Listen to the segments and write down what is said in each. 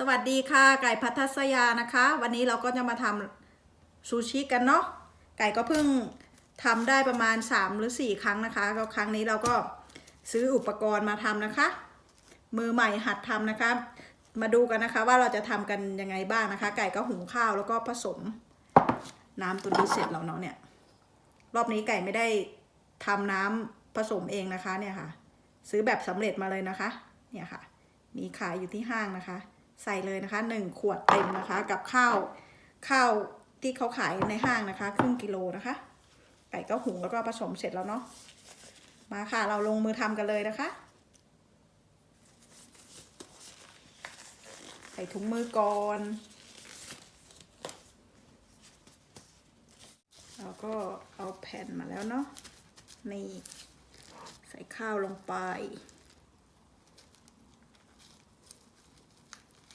สวัสดีค่ะ ไก่พัทสยานะคะ วันนี้เราก็จะมาทำซูชิกันเนาะไก่ก็เพิ่งทำได้ประมาณ 3 หรือ 4 ครั้งนะคะก็ครั้งนี้เราก็ซื้ออุปกรณ์มาทำนะคะ มือใหม่หัดทำนะคะ มาดูกันนะคะว่าเราจะทำกันยังไงบ้างนะคะ ไก่ก็หุงข้าวแล้วก็ผสม น้ำตัวนี้เสร็จแล้วเนาะเนี่ยรอบนี้ไก่ไม่ได้ทำน้ำผสมเองนะคะเนี่ยค่ะ ซื้อแบบสำเร็จมาเลยนะคะ เนี่ยค่ะ มีขายอยู่ที่ห้างนะคะ ใส่เลยนะคะหนึ่งขวดเต็มนะคะ กับข้าวข้าวที่เขาขายในห้างนะคะ ครึ่งกิโลนะคะ ไก่ก็หุงแล้วก็ผสมเสร็จแล้วเนาะมาค่ะ เราลงมือทำกันเลยนะคะ ใส่ถุงมือก่อนเราก็เอาแผ่นมาแล้วเนาะนี่ใส่ข้าวลงไป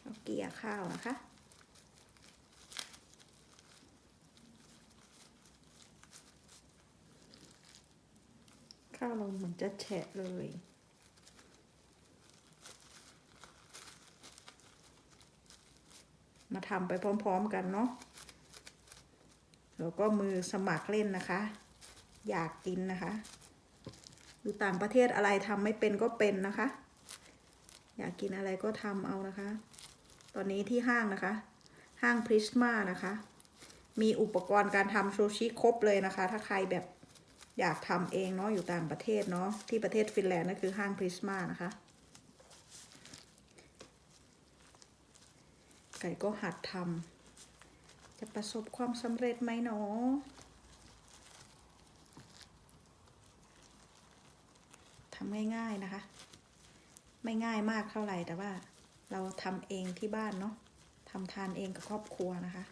เอาเกลี่ยข้าวนะคะข้าวเราเหมือนจะแฉะเลยมาทำไปพร้อมๆกันเนาะ แล้วก็มือสมัครเล่นนะคะ อยากกินนะคะอยู่ต่างประเทศอะไรทำไม่เป็นก็เป็นนะคะ อยากกินอะไรก็ทำเอานะคะ ตอนนี้ที่ห้างนะคะ ห้างพริสมานะคะ มีอุปกรณ์การทำซูชิครบเลยนะคะ ถ้าใครแบบอยากทำเองเนาะอยู่ต่างประเทศเนาะที่ประเทศฟินแลนด์นั่นคือห้างพริสมานะคะ ไก่ก็หัดทำจะประสบความสำเร็จไหมเนาะทำง่ายๆนะคะ ไม่ง่ายมากเท่าไหร่แต่ว่า เราทำเองที่บ้านเนาะทำทานเองกับครอบครัวนะคะ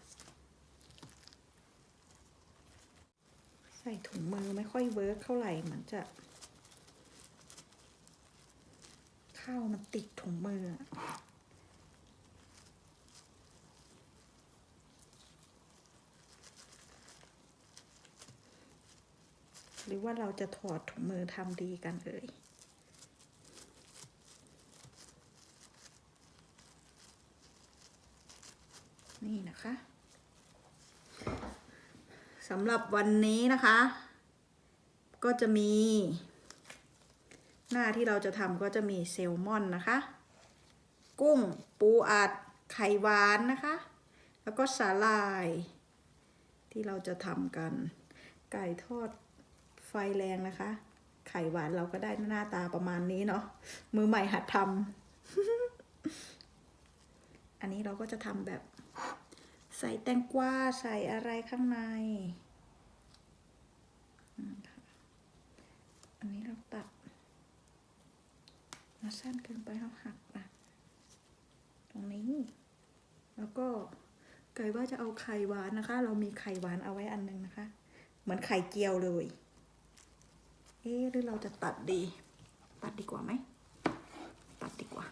ใส่ถุงมือไม่ค่อยเวิร์กเท่าไหร่เหมือนจะ ข้าวมันติดถุงมือหรือว่าเราจะถอดถุงมือทำดีกันเอ่ย นี่นะคะสำหรับวันนี้นะคะ ก็จะมี หน้าที่เราจะทำก็จะมีเซลมอนนะคะ กุ้งปูอัดไข่หวานนะคะ แล้วก็สาลาย ที่เราจะทำกัน ไก่ทอดไฟแรงนะคะ ไข่หวานเราก็ได้หน้าตาประมาณนี้เนาะมือใหม่หัดทำอันนี้เราก็จะทำแบบ ใส่แตงกวาใส่อะไรข้างในอันนี้เราตัดมาสั้นเกินไปเราหักอะตรงนี้ แล้วก็ไก่ว่าจะเอาไข่หวานนะคะ เรามีไข่หวานเอาไว้อันหนึงนะคะ เหมือนไข่เจียวเลย เอ๊หรือเราจะตัดดี ตัดดีกว่าไหม ตัดดีกว่า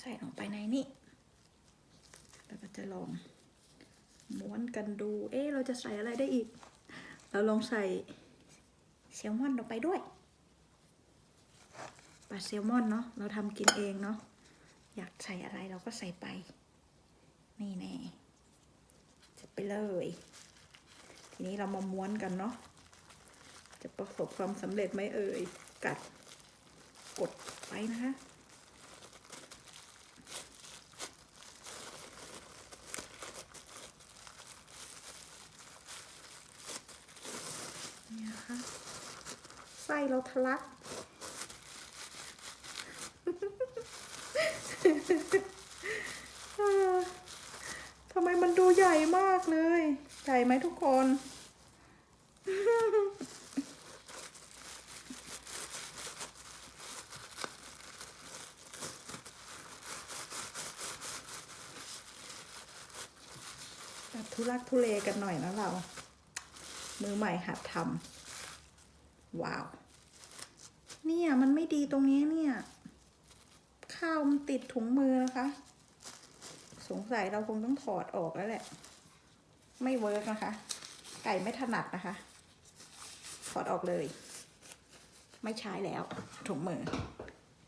ใส่ลงไป ในนี้แล้วก็จะลองม้วนกันดู เอ๊ะเราจะใส่อะไรได้อีก เราลองใส่แซลมอนลงไปด้วยปลาแซลมอนเนาะ เราทำกินเองเนาะ อยากใส่อะไรเราก็ใส่ไป นี่แน่จะไปเลย ทีนี้เรามาม้วนกันเนาะ จะประสบความสำเร็จไหมเอ่ย กัดกดไปนะคะ นี่นะคะ ไส้เราทะลัก ทำไมมันดูใหญ่มากเลย ใหญ่ไหมทุกคน ทุลักทุเลกันหน่อยนะเรา มือใหม่หัดทำ ว้าว เนี่ยมันไม่ดีตรงนี้เนี่ย ข้าวมันติดถุงมือนะคะ สงสัยเราคงต้องถอดออกแล้วแหละ ไม่เวิร์กนะคะ ไก่ไม่ถนัดนะคะ ถอดออกเลย ไม่ใช้แล้ว ถุงมือ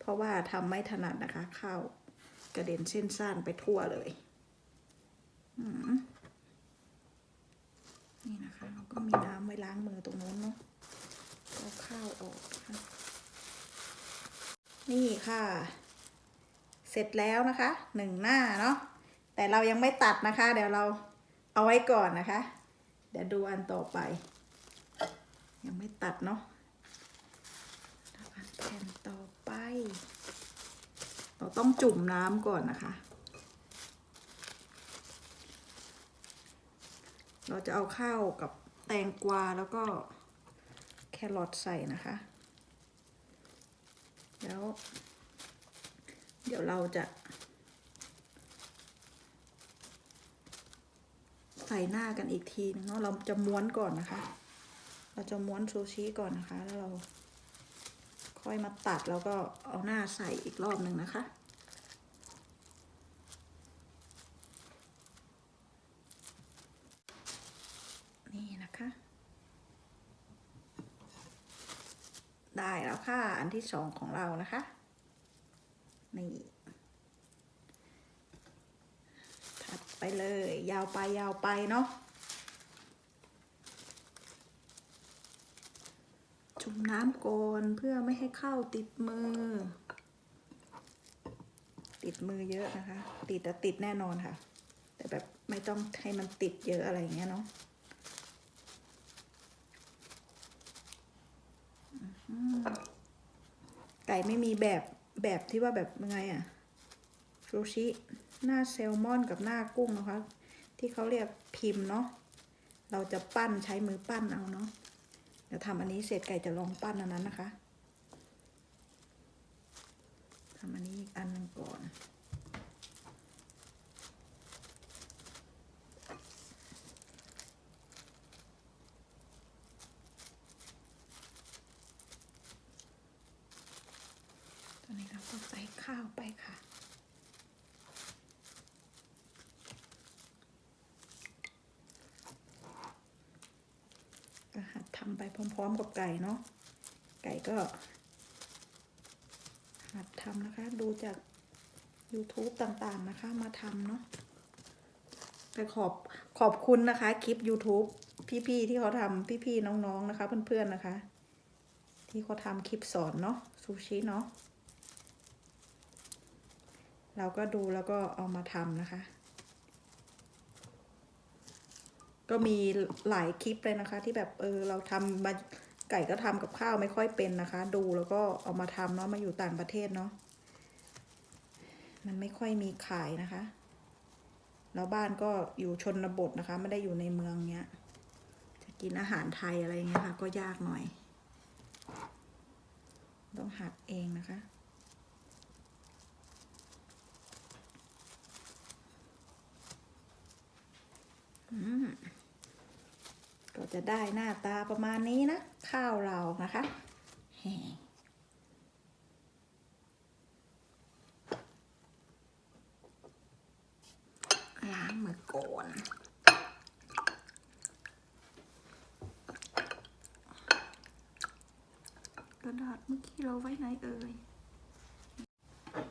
เพราะว่าทำไม่ถนัดนะคะ ข้าวกระเด็นเส้นซ่านไปทั่วเลยนี่นะคะเราก็มีน้ำไว้ล้างมือตรงนู้นเนาะ เอาข้าวออกนะคะนี่ค่ะ เสร็จแล้วนะคะหนึ่งหน้าเนาะแต่เรายังไม่ตัดนะคะ เดี๋ยวเราเอาไว้ก่อนนะคะ เดี๋ยวดูอันต่อไป ยังไม่ตัดเนาะแล้วอันแผ่นต่อไป เราต้องจุ่มน้ำก่อนนะคะ เราจะเอาข้าวกับแตงกวาแล้วก็ แครอทใส่นะคะ แล้ว เดี๋ยวเราจะ ใส่หน้ากันอีกทีนึงเนาะเราจะม้วนก่อนนะคะ เราจะม้วนซูชิก่อนนะคะ แล้วเราค่อยมาตัดแล้วก็เอาหน้าใส่อีกรอบหนึ่งนะคะ นี่นะคะ ได้แล้วค่ะ อันที่สองของเรานะคะ นี่ ถัดไปเลย ยาวไปยาวไปเนาะ จุ่มน้ำก่อนเพื่อไม่ให้เข้าติดมือ ติดมือเยอะนะคะ ติดแต่ติดแน่นอนค่ะ แต่แบบไม่ต้องให้มันติดเยอะอะไรอย่างเงี้ยเนาะอืม ไก่ไม่มีแบบแบบที่ว่าแบบยังไงอะซูชิ หน้าแซลมอนกับหน้ากุ้งนะคะ ที่เขาเรียกพิมพ์เนาะเราจะปั้นใช้มือปั้นเอาเนาะเดี๋ยวทำอันนี้เสร็จไก่จะลองปั้นอันนั้นนะคะทำอันนี้อีกอันนึงก่อน ตอนนี้เราก็ใส่ข้าวไปค่ะ หัดทำไปพร้อม ๆ กับไก่เนาะ ไก่ก็ หัดทำนะคะ ดูจาก YouTube ต่างๆนะคะ มาทำเนาะไปขอบขอบคุณนะคะ คลิป YouTube พี่ ๆ ที่เขาทำพี่ ๆ น้อง ๆ นะคะ เพื่อน ๆ นะคะ ที่เขาทำคลิปสอนเนาะซูชิเนาะ เราก็ดูแล้วก็เอามาทำนะคะ ก็มีหลายคลิปเลยนะคะ ที่แบบเออเราทำมาไก่ก็ทำกับข้าวไม่ค่อยเป็นนะคะ ดูแล้วก็เอามาทำเนาะมาอยู่ต่างประเทศเนาะมันไม่ค่อยมีขายนะคะแล้วบ้านก็อยู่ชนบทนะคะ ไม่ได้อยู่ในเมืองเนี้ย จะกินอาหารไทยอะไรเงี้ยค่ะ ก็ยากหน่อย ต้องหัดเองนะคะ ก็จะได้หน้าตาประมาณนี้นะ ข้าวเรานะคะล้างมือก่อนกระดาษเมื่อกี้เราไว้ไหนเอ่ย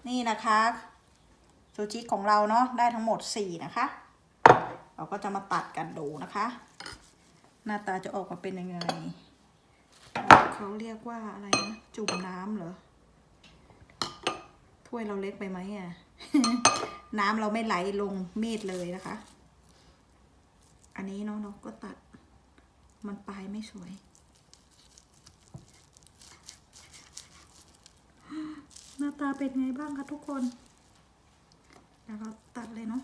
นี่นะคะซูชิของเราเนาะได้ทั้งหมดสี่นะคะ เราก็จะมาตัดกันดูนะคะ หน้าตาจะออกมาเป็นยังไง เขาเรียกว่าอะไรนะจุ่มน้ำเหรอ ถ้วยเราเล็กไปไหมอะ น้ำเราไม่ไหลลงมีดเลยนะคะ อันนี้เนาะเราก็ตัด มันปลายไม่สวย หน้าตาเป็นไงบ้างคะทุกคนเดี๋ยวเราตัดเลยเนาะ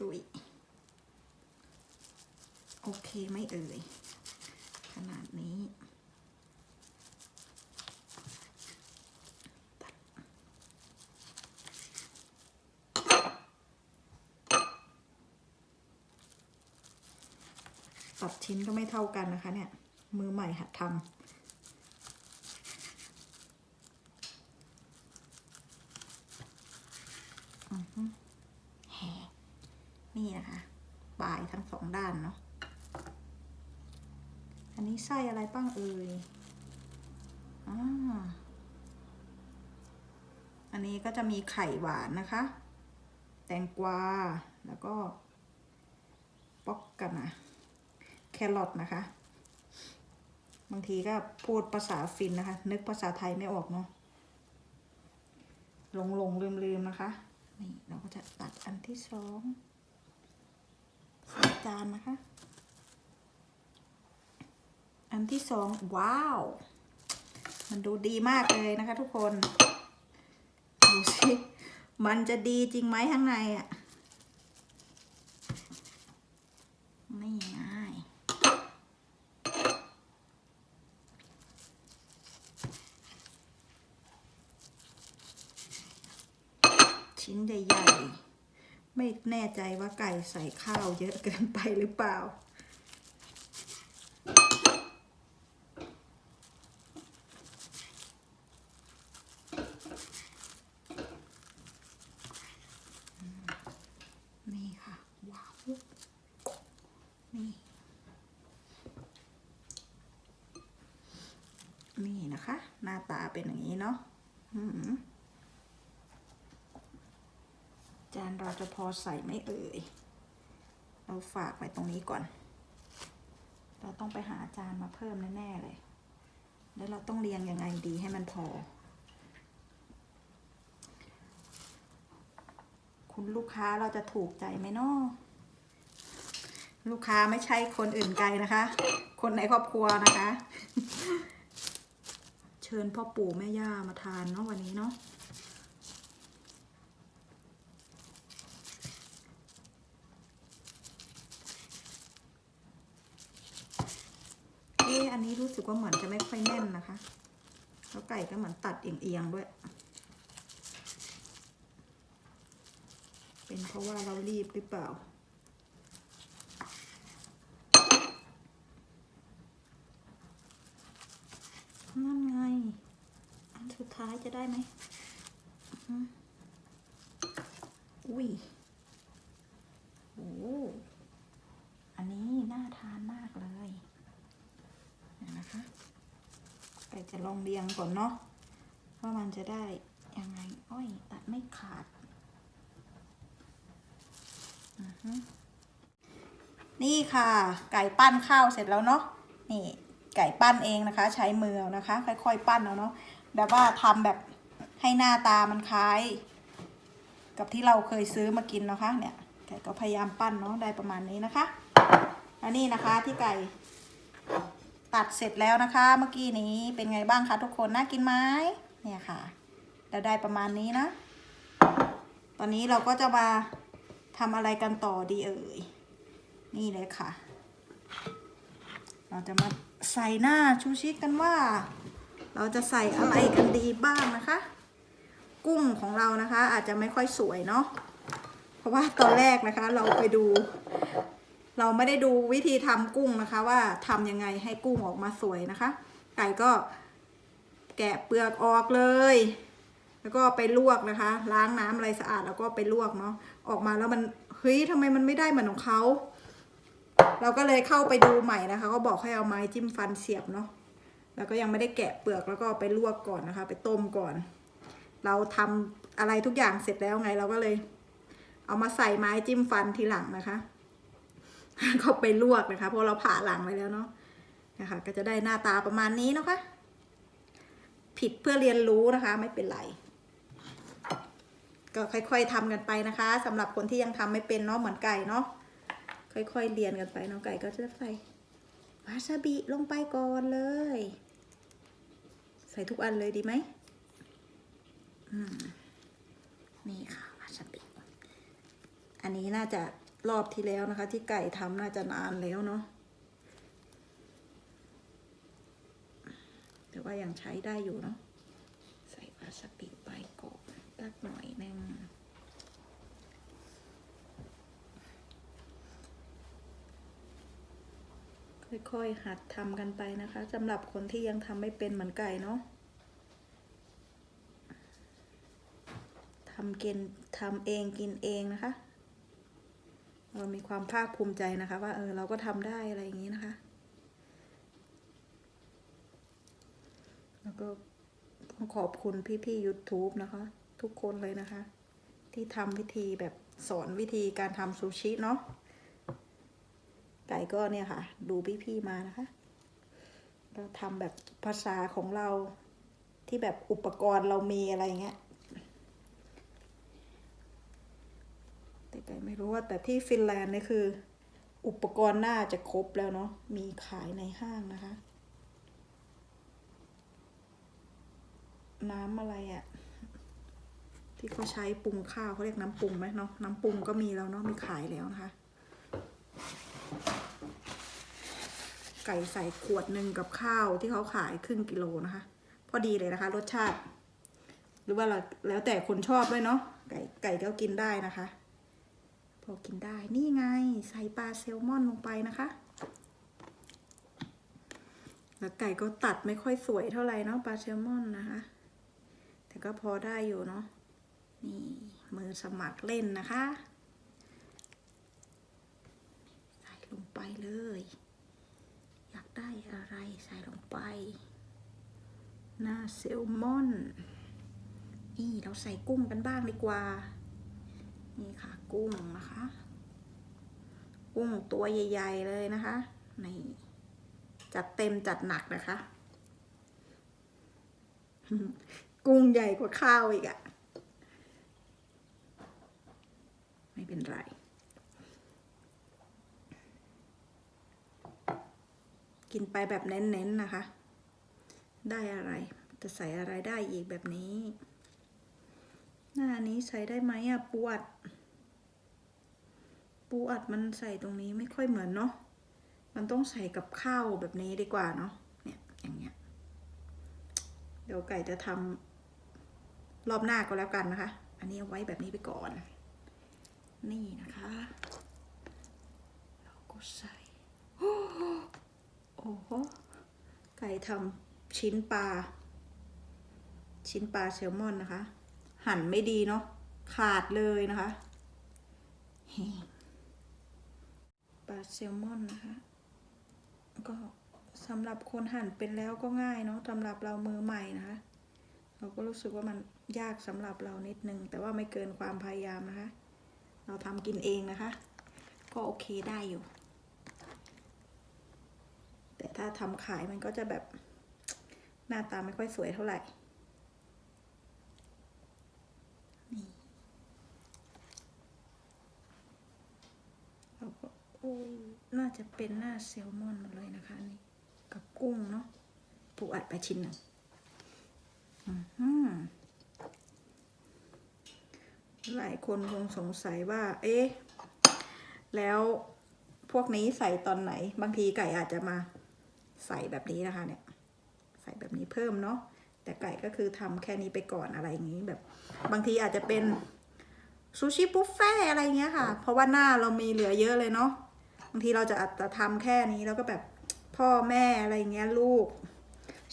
ดุยโอเคไม่เอ่ย ขนาดนี้ ตัดชิ้นก็ไม่เท่ากันนะคะเนี่ย มือใหม่หัดทำอือฮึแห นี่นะคะปลายทั้งสองด้านเนาะอันนี้ไส้อะไรบ้างเอ่ยออันนี้ก็จะมีไข่หวานนะคะ แตงกวา แล้วก็ป๊อกกันนะแครอทนะคะ บางทีก็พูดภาษาฟินนะคะ นึกภาษาไทยไม่ออกเนาะหลงหลงลืมลืมๆนะคะ นี่เราก็จะตัดอันที่สอง ส่จานนะคะ อันที่สองว้าว มันดูดีมากเลยนะคะทุกคน ดูสิ มันจะดีจริงไหมข้างในอะไงชิ้นใหญ่ๆ ไม่ แน่ใจว่าไก่ใส่ข้าวเยอะเกินไปหรือเปล่า นี่ค่ะ ว้าว นี่ นี่นะคะ หน้าตาเป็นอย่างนี้เนาะ อืม จะพอใส่ไม่เอ่ย เราฝากไว้ตรงนี้ก่อน เราต้องไปหาจานมาเพิ่มแน่ๆเลย แล้วเราต้องเรียงยังไงดีให้มันพอ คุณลูกค้าเราจะถูกใจไหมนาะลูกค้าไม่ใช่คนอื่นไกลนะคะ คนในครอบครัวนะคะ เชิญพ่อปู่แม่ย่ามาทานเนาะวันนี้เนาะเอ๊ะอันนี้ รู้สึกว่าเหมือนจะไม่ค่อยแน่นนะคะ แล้วไก่ก็เหมือนตัดเอียงๆด้วย เป็นเพราะว่าเรารีบหรือเปล่านั่นไง อันสุดท้ายจะได้ไหมอืมอุ้ย โอ้ อันนี้น่าทานมากเลยเดี๋ยวนะคะไก่จะลอง เรียงก่อนเนาะว่ามันจะได้ยังไงอ้อยตัดไม่ขาดนี่ค่ะ ไก่ปั้นข้าวเสร็จแล้วเนาะนี่ไก่ปั้นเองนะคะ ใช้มือนะคะ ค่อย ๆ ปั้นเอาเนาะแบบว่าทำแบบให้หน้าตามันคล้าย กับที่เราเคยซื้อมากินนะคะ เนี่ยไก่ก็พยายามปั้นเนาะได้ประมาณนี้นะคะอันนี้นะคะที่ไก่ ตัดเสร็จแล้วนะคะ เมื่อกี้นี้เป็นไงบ้างคะทุกคนน่ากินไหมเนี่ยค่ะเราได้ประมาณนี้นะ ตอนนี้เราก็จะมาทำอะไรกันต่อดีเอ่ย นี่เลยค่ะ เราจะมาใส่หน้าชูชิกันว่า เราจะใส่อะไรกันดีบ้างนะคะ กุ้งของเรานะคะ อาจจะไม่ค่อยสวยเนาะ เพราะว่าตอนแรกนะคะ เราไปดู เราไม่ได้ดูวิธีทำกุ้งนะคะ ว่าทำยังไงให้กุ้งออกมาสวยนะคะ ไก่ก็แกะเปลือกออกเลย แล้วก็ไปลวกนะคะ ล้างน้ำอะไรสะอาดแล้วก็ไปลวกเนาะออกมาแล้วมันเฮ้ยทำไมมันไม่ได้เหมือนของเขาเราก็เลยเข้าไปดูใหม่นะคะ ก็บอกให้เอาไม้จิ้มฟันเสียบเนาะแล้วก็ยังไม่ได้แกะเปลือกแล้วก็ไปลวกก่อนนะคะ ไปต้มก่อน เราทำอะไรทุกอย่างเสร็จแล้วไง เราก็เลย เอามาใส่ไม้จิ้มฟันทีหลังนะคะ ก็ไปลวกนะคะเพราะเราผ่าหลังไว้แล้วเนาะนะคะก็จะได้หน้าตาประมาณนี้นะคะ ผิดเพื่อเรียนรู้นะคะ ไม่เป็นไรก็ค่อย ๆทำกันไปนะคะสำหรับคนที่ยังทำไม่เป็นเนาะเหมือนไก่เนาะค่อยๆเรียนกันไปน้องไก่ก็จะใส่วาซาบิลงไปก่อนเลย ใส่ทุกอันเลยดีไหมอืมนี่ค่ะวาซาบิอันนี้น่าจะ รอบที่แล้วนะคะ ที่ไก่ทำน่าจะนานแล้วเนาะแต่ว่ายังใช้ได้อยู่เนาะใส่วาซาบิไปก่อนสักหน่อยนึงค่อยๆ หัดทำกันไปนะคะสำหรับคนที่ยังทำไม่เป็นเหมือนไก่เนาะทำกินทำเองกินเองนะคะ เรามีความภาคภูมิใจนะคะ ว่าเออเราก็ทำได้อะไรอย่างนี้นะคะ แล้วก็ต้องขอบคุณพี่ๆ YouTube นะคะ ทุกคนเลยนะคะ ที่ทำวิธีแบบสอนวิธีการทำซูชิเนาะไก่ก็เนี่ยค่ะ ดูพี่ๆมานะคะก็ทำแบบภาษาของเราที่แบบอุปกรณ์เรามีอะไรเงี้ย แต่ไก่ไม่รู้ว่าแต่ที่ฟินแลนด์เนี่ยคือ อุปกรณ์น่าจะครบแล้วเนาะมีขายในห้างนะคะ น้ำอะไรอะ่ะ ที่เขาใช้ปรุงข้าวเขาเรียกน้ำปรุงไหมเนาะน้ำปรุงก็มีแล้วเนาะมีขายแล้วนะคะ ไก่ใส่ขวดหนึ่งกับข้าวที่เขาขายครึ่งกิโลนะคะ พอดีเลยนะคะ รสชาติ หรือว่าเราแล้วแต่คนชอบด้วยเนาะไก่ไก่ก็กินได้นะคะ อกินได้นี่ไงใส่ปลาแซลมอนลงไปนะคะ แล้วไก่ก็ตัดไม่ค่อยสวยเท่าไหร่เนาะปลาแซลมอนนะคะ แต่ก็พอได้อยู่เนาะนี่มือสมัครเล่นนะคะ ใส่ลงไปเลย อยากได้อะไรใส่ลงไป หน้าแซลมอนนี่เราใส่กุ้งกันบ้างดีกว่า นี่ค่ะ กุ้งนะคะ กุ้งตัวใหญ่ ๆ เลยนะคะนี่จัดเต็มจัดหนักนะคะ กุ้งใหญ่กว่าข้าวอีกอะไม่เป็นไรกินไปแบบเน้นๆนะคะ ได้อะไร จะใส่อะไรได้อีกแบบนี้ หน้านี้ใส่ได้ไหมอะปูอัด ปูอัดมันใส่ตรงนี้ไม่ค่อยเหมือนเนาะ มันต้องใส่กับข้าวแบบนี้ดีกว่าเนาะ เนี่ยอย่างเงี้ย เดี๋ยวไก่จะทำรอบหน้าก็แล้วกันนะคะ อันนี้เอาไว้แบบนี้ไปก่อน นี่นะคะ เราก็ใส่ โอ้โห ไก่ทำชิ้นปลา ชิ้นปลาแซลมอนนะคะ หั่นไม่ดีเนาะ ขาดเลยนะคะ แซลมอนนะคะ ก็สำหรับคนหั่นเป็นแล้วก็ง่ายเนาะสำหรับเรามือใหม่นะคะ เราก็รู้สึกว่ามันยากสำหรับเรานิดนึง แต่ว่าไม่เกินความพยายามนะคะ เราทำกินเองนะคะ ก็โอเคได้อยู่ แต่ถ้าทำขายมันก็จะแบบหน้าตาไม่ค่อยสวยเท่าไหร่ นี่เรา ก็โอ้ยน่าจะเป็นหน้าแซลมอนหมดเลยนะคะอันนี่กับกุ้งเนาะปูอัดไปชิ้นหนึ่งหลายคนคงสงสัยว่า เอ๊ะ แล้วพวกนี้ใส่ตอนไหน บางทีไก่อาจจะมาใส่แบบนี้นะคะ เนี่ย ใส่แบบนี้เพิ่มเนาะแต่ไก่ก็คือทำแค่นี้ไปก่อนอะไรอย่างนี้แบบ บางทีอาจจะเป็นซูชิบุฟเฟ่อะไรเงี้ยค่ะ เพราะว่าหน้าเรามีเหลือเยอะเลยเนาะางทีเราจะอาจจะทำแค่นี้แล้วก็แบบพ่อแม่อะไรเงี้ยลูก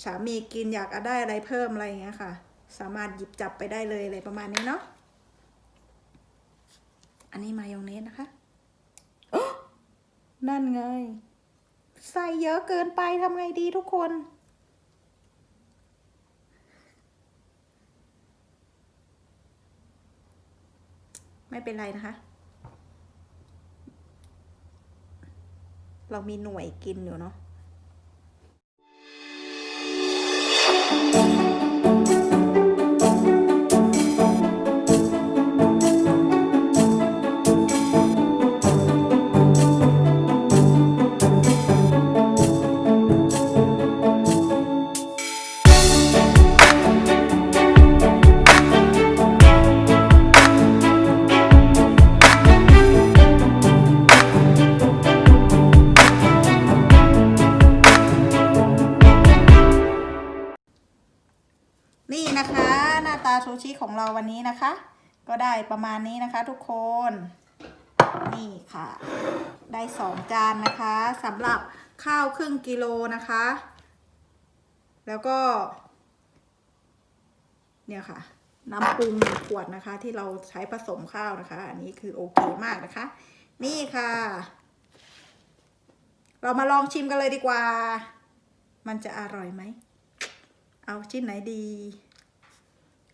สามีกินอยากได้อะไรเพิ่มอะไรเงี้ยค่ะ สามารถหยิบจับไปได้เลยอะไรประมาณนี้เนาะอันนี้มายองเนสนะคะอ๊ะนั่นไง ใส่เยอะเกินไปทำไงดีทุกคนไม่เป็นไรนะคะ เรามีหน่วยกินอยู่เนาะ นี่นะคะ หน้าตาซูชิของเราวันนี้นะคะ ก็ได้ประมาณนี้นะคะ ทุกคน นี่ค่ะ ได้สองจานนะคะสำหรับข้าวครึ่งกิโลนะคะ แล้วก็ เนี่ยค่ะ น้ำปรุงขวดนะคะ ที่เราใช้ผสมข้าวนะคะ อันนี้คือโอเคมากนะคะ นี่ค่ะ เรามาลองชิมกันเลยดีกว่า มันจะอร่อยไหม เอาชิ้นไหนดี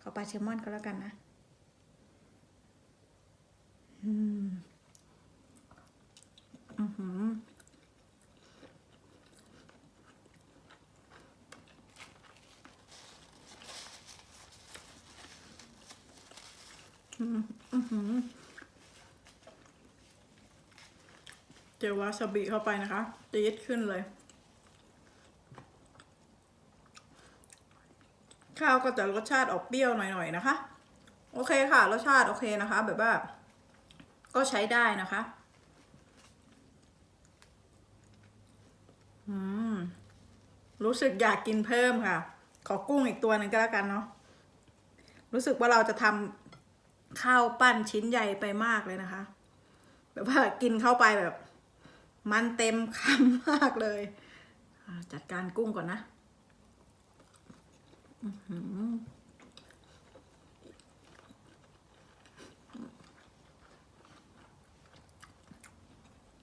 ขอปลาแซลมอนก็แล้วกันนะอืมอือหืออืมอือหือเจอวาซาบิเข้าไปนะคะตีดขึ้นเลย ข้าวก็จะรสชาติออกเปรี้ยวหน่อยๆนะคะ โอเคค่ะ รสชาติโอเคนะคะ แบบว่า ก็ใช้ได้นะคะอืมรู้สึกอยากกินเพิ่มค่ะ ขอกุ้งอีกตัวหนึ่งก็แล้วกันเนาะรู้สึกว่าเราจะทำข้าวปั้นชิ้นใหญ่ไปมากเลยนะคะ แบบว่ากินเข้าไปแบบ มันเต็มคำมากเลย จัดการกุ้งก่อนนะ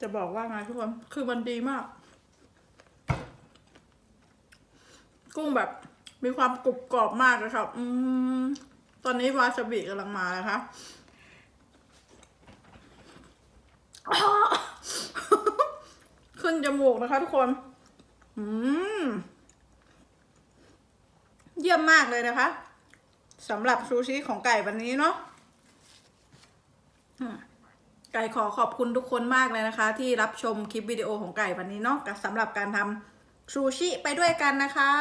จะบอกว่าไงทุกคน คือมันดีมาก กุ้งแบบ มีความกรุบกรอบมากเลยครับ อืม ตอนนี้วาซาบิกำลังมาแล้วคะขึ้นจมูกนะคะทุกคน อืม เยี่ยมมากเลยนะคะสำหรับซูชิของไก่วันนี้เนาะไก่ขอขอบคุณทุกคนมากเลยนะคะ ที่รับชมคลิปวิดีโอของไก่วันนี้เนาะสำหรับการทำซูชิไปด้วยกันนะคะ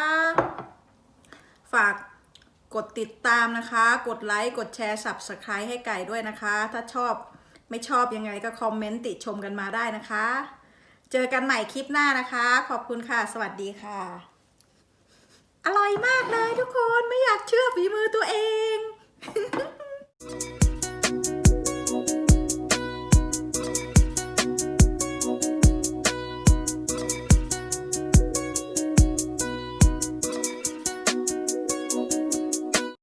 ฝากกดติดตามนะคะ กดไลค์ กดแชร์ subscribe ให้ไก่ด้วยนะคะ ถ้าชอบไม่ชอบยังไงก็คอมเมนต์ติชมกันมาได้นะคะ เจอกันใหม่คลิปหน้านะคะ ขอบคุณค่ะ สวัสดีค่ะ อร่อยมากเลยทุกคนไม่อยากเชื่อฝีมือตัวเอง